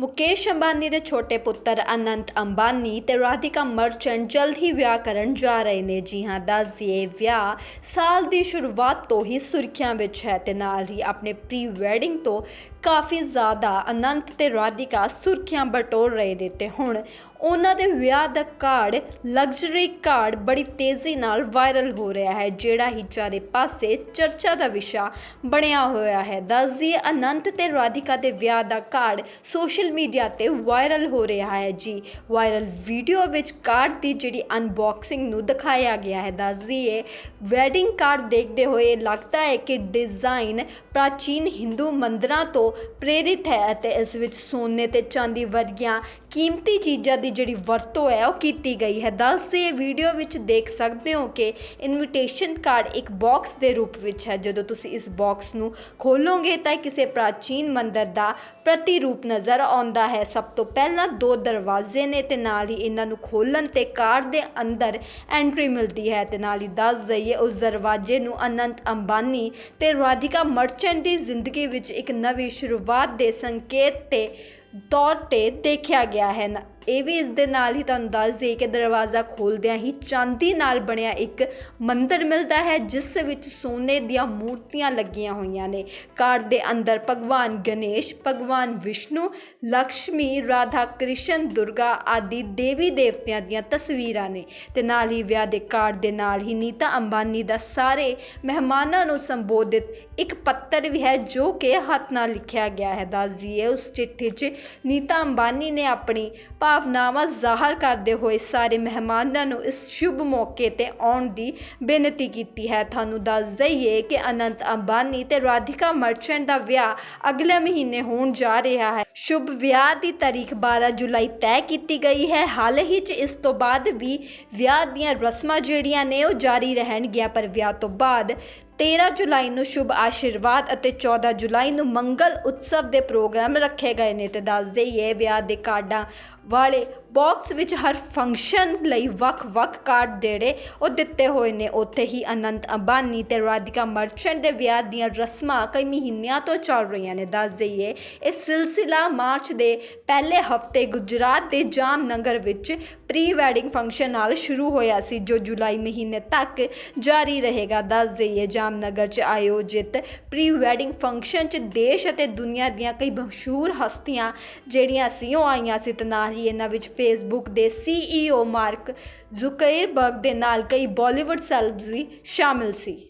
ਮੁਕੇਸ਼ ਅੰਬਾਨੀ ਦੇ ਛੋਟੇ ਪੁੱਤਰ ਅਨੰਤ ਅੰਬਾਨੀ ਤੇ ਰਾਧਿਕਾ ਮਰਚੈਂਟ ਜਲਦ ਹੀ ਵਿਆਹ ਕਰਨ ਜਾ ਰਹੇ ਨੇ। ਜੀ ਹਾਂ ਦੱਸ ਵਿਆਹ ਸਾਲ ਦੀ ਸ਼ੁਰੂਆਤ ਤੋਂ ਹੀ ਸੁਰਖੀਆਂ ਵਿੱਚ ਹੈ ਤੇ ਨਾਲ ਹੀ ਆਪਣੇ ਪ੍ਰੀ ਵੈਡਿੰਗ ਤੋਂ ਕਾਫੀ ਜ਼ਿਆਦਾ ਅਨੰਤ ਤੇ ਰਾਧਿਕਾ ਸੁਰਖੀਆਂ ਬਟੋਰ ਰਹੇ ਨੇ ਤੇ ਹੁਣ ਉਹਨਾਂ ਦੇ ਵਿਆਹ ਦਾ ਕਾਰਡ ਲਗਜ਼ਰੀ ਕਾਰਡ ਬੜੀ ਤੇਜ਼ੀ ਨਾਲ ਵਾਇਰਲ ਹੋ ਰਿਹਾ ਹੈ, ਜਿਹੜਾ ਹੀ ਚਾਰੇ ਪਾਸੇ ਚਰਚਾ ਦਾ ਵਿਸ਼ਾ ਬਣਿਆ ਹੋਇਆ ਹੈ। ਦੱਸਦੀ ਅਨੰਤ ਤੇ ਰਾਧਿਕਾ ਦੇ ਵਿਆਹ ਦਾ ਕਾਰਡ ਸੋਸ਼ਲ ਮੀਡੀਆ ਤੇ ਵਾਇਰਲ ਹੋ ਰਿਹਾ ਹੈ ਜੀ। ਵਾਇਰਲ ਵੀਡੀਓ ਵਿੱਚ ਕਾਰਡ ਦੀ ਜਿਹੜੀ ਅਨਬਾਕਸਿੰਗ ਨੂੰ ਦਿਖਾਇਆ ਗਿਆ ਹੈ। ਦੱਸਦੀ ਹੈ ਵੈਡਿੰਗ ਕਾਰਡ ਦੇਖਦੇ ਹੋਏ ਲੱਗਦਾ ਹੈ ਕਿ ਡਿਜ਼ਾਈਨ ਪ੍ਰਾਚੀਨ ਹਿੰਦੂ ਮੰਦਰਾਂ ਤੋਂ ਪ੍ਰੇਰਿਤ ਹੈ ਅਤੇ ਇਸ ਵਿੱਚ ਸੋਨੇ ਤੇ ਚਾਂਦੀ ਵਰਗੀਆਂ ਕੀਮਤੀ ਚੀਜ਼ਾਂ ਦੀ ਜਿਹੜੀ ਵਰਤੋਂ ਹੈ, ਉਹ ਕੀਤੀ ਗਈ ਹੈ। ਦੱਸ ਵੀਡੀਓ ਵਿੱਚ ਦੇਖ ਸਕਦੇ ਹੋ ਕਿ ਇਨਵੀਟੇਸ਼ਨ ਕਾਰਡ ਇੱਕ ਬਾਕਸ ਦੇ ਰੂਪ ਵਿੱਚ ਹੈ। ਜਦੋਂ ਤੁਸੀਂ ਇਸ ਬਾਕਸ ਨੂੰ ਖੋਲੋਗੇ ਤਾਂ ਕਿਸੇ ਪ੍ਰਾਚੀਨ ਮੰਦਰ ਦਾ ਪ੍ਰਤੀਰੂਪ ਨਜ਼ਰ ਆਉਂਦਾ ਹੈ। ਸਭ ਤੋਂ ਪਹਿਲਾਂ ਦੋ ਦਰਵਾਜ਼ੇ ਨੇ ਤੇ ਨਾਲ ਹੀ ਇਹਨਾਂ ਨੂੰ ਖੋਲਣ ਤੇ ਕਾਰ ਦੇ ਅੰਦਰ ਐਂਟਰੀ ਮਿਲਦੀ ਹੈ ਤੇ ਨਾਲ ਹੀ ਦੱਸ ਦਈਏ ਉਸ ਦਰਵਾਜ਼ੇ ਨੂੰ ਅਨੰਤ ਅੰਬਾਨੀ ਤੇ ਰਾਧਿਕਾ ਮਰਚੈਂਟ ਦੀ ਜ਼ਿੰਦਗੀ ਵਿੱਚ ਇੱਕ ਨਵੀਂ ਸ਼ੁਰੂਆਤ ਦੇ ਸੰਕੇਤ ਤੇ ਤੌਰ ਤੇ ਦੇਖਿਆ ਗਿਆ ਹੈ। ਨਾ- ਇਹ ਵੀ ਇਸ ਦੇ ਨਾਲ ਹੀ ਤੁਹਾਨੂੰ ਦੱਸ ਦੇਈਏ ਕਿ ਦਰਵਾਜ਼ਾ ਖੋਲਦਿਆਂ ਹੀ ਚਾਂਦੀ ਨਾਲ ਬਣਿਆ ਇੱਕ ਮੰਦਿਰ ਮਿਲਦਾ ਹੈ, ਜਿਸ ਵਿੱਚ ਸੋਨੇ ਦੀਆਂ ਮੂਰਤੀਆਂ ਲੱਗੀਆਂ ਹੋਈਆਂ ਨੇ। ਕਾਰਡ ਦੇ ਅੰਦਰ ਭਗਵਾਨ ਗਣੇਸ਼, ਭਗਵਾਨ ਵਿਸ਼ਨੂੰ ਲక్ష్ਮੀ ਰਾਧਾ ਕ੍ਰਿਸ਼ਨ, ਦੁਰਗਾ ਆਦਿ ਦੇਵੀ ਦੇਵਤਿਆਂ ਦੀਆਂ ਤਸਵੀਰਾਂ ਨੇ। ਤੇ ਨਾਲ ਹੀ ਵਿਆਹ ਦੇ ਕਾਰਡ ਦੇ ਨਾਲ ਹੀ ਨੀਤਾ ਅੰਬਾਨੀ ਦਾ ਸਾਰੇ ਮਹਿਮਾਨਾਂ ਨੂੰ ਸੰਬੋਧਿਤ ਇੱਕ ਪੱਤਰ ਵੀ ਹੈ, ਜੋ ਕਿ ਹੱਥ ਨਾਲ ਲਿਖਿਆ ਗਿਆ ਹੈ। ਦੱਸ ਦਈਏ, ਉਸ ਚਿੱਠੀ 'ਚ ਨੀਤਾ ਅੰਬਾਨੀ ਨੇ ਆਪਣੀ ਭਾਵਨਾਵਾਂ ਜ਼ਾਹਰ ਕਰਦੇ ਹੋਏ ਸਾਰੇ ਮਹਿਮਾਨਾਂ ਨੂੰ ਇਸ ਸ਼ੁਭ ਮੌਕੇ ਤੇ ਆਉਣ ਦੀ ਬੇਨਤੀ ਕੀਤੀ ਹੈ। ਤੁਹਾਨੂੰ ਦੱਸ ਦਈਏ ਕਿ ਅਨੰਤ ਅੰਬਾਨੀ ਤੇ ਰਾਧਿਕਾ ਮਰਚੈਂਟ ਦਾ ਵਿਆਹ ਅਗਲੇ ਮਹੀਨੇ ਹੋਣ ਜਾ ਰਿਹਾ ਹੈ। ਸ਼ੁਭ ਵਿਆਹ ਦੀ ਤਾਰੀਖ 12 ਜੁਲਾਈ ਤੈਅ ਕੀਤੀ ਗਈ ਹੈ। ਹਾਲ ਹੀ 'ਚ ਇਸ ਤੋਂ ਬਾਅਦ ਵੀ ਵਿਆਹ ਦੀਆਂ ਰਸਮਾਂ ਜਿਹੜੀਆਂ ਨੇ ਉਹ ਜਾਰੀ ਰਹਿਣਗੀਆਂ, ਪਰ ਵਿਆਹ ਤੋਂ ਬਾਅਦ 13 ਜੁਲਾਈ ਨੂੰ ਸ਼ੁਭ ਆਸ਼ੀਰਵਾਦ ਅਤੇ 14 ਜੁਲਾਈ ਨੂੰ ਮੰਗਲ ਉਤਸਵ ਦੇ ਪ੍ਰੋਗਰਾਮ ਰੱਖੇ ਗਏ ਨੇ ਤੇ ਦੱਸ ਦੇਈਏ ਵਿਆਹ ਦੇ ਕਾਰਡਾਂ ਵਾਲੇ ਬਾਕਸ ਵਿੱਚ ਹਰ ਫੰਕਸ਼ਨ ਲਈ ਵੱਖ-ਵੱਖ ਕਾਰਡ ਜਿਹੜੇ ਉਹ ਦਿੱਤੇ ਹੋਏ ਨੇ। ਉੱਥੇ ਹੀ ਅਨੰਤ ਅੰਬਾਨੀ ਤੇ ਰਾਧਿਕਾ ਮਰਚੈਂਟ ਦੇ ਵਿਆਹ ਦੀਆਂ ਰਸਮਾਂ ਕਈ ਮਹੀਨਿਆਂ ਤੋਂ ਚੱਲ ਰਹੀਆਂ ਨੇ। ਦੱਸ ਦੇਈਏ ਇਹ ਸਿਲਸਿਲਾ ਮਾਰਚ ਦੇ ਪਹਿਲੇ ਹਫ਼ਤੇ ਗੁਜਰਾਤ ਦੇ ਜਾਮਨਗਰ ਵਿੱਚ ਪ੍ਰੀ ਵੈਡਿੰਗ ਫੰਕਸ਼ਨ ਨਾਲ ਸ਼ੁਰੂ ਹੋਇਆ ਸੀ, ਜੋ ਜੁਲਾਈ ਮਹੀਨੇ ਤੱਕ ਜਾਰੀ ਰਹੇਗਾ। ਦੱਸ ਦੇਈਏ, ਜਾਮਨਗਰ 'ਚ ਆਯੋਜਿਤ ਪ੍ਰੀ ਵੈਡਿੰਗ ਫੰਕਸ਼ਨ 'ਚ ਦੇਸ਼ ਅਤੇ ਦੁਨੀਆ ਦੀਆਂ ਕਈ ਮਸ਼ਹੂਰ ਹਸਤੀਆਂ ਜਿਹੜੀਆਂ ਸੀ, ਉਹ ਆਈਆਂ ਸੀ। ਤੇ ਨਾਲ ਹੀ ਇਹਨਾਂ ਵਿੱਚ ਫੇਸਬੁੱਕ ਦੇ ਸੀਈਓ ਮਾਰਕ ਜ਼ੁਕਰਬਰਗ ਦੇ ਨਾਲ ਕਈ ਬਾਲੀਵੁੱਡ ਸੈਲਬਸ ਵੀ ਸ਼ਾਮਿਲ ਸੀ।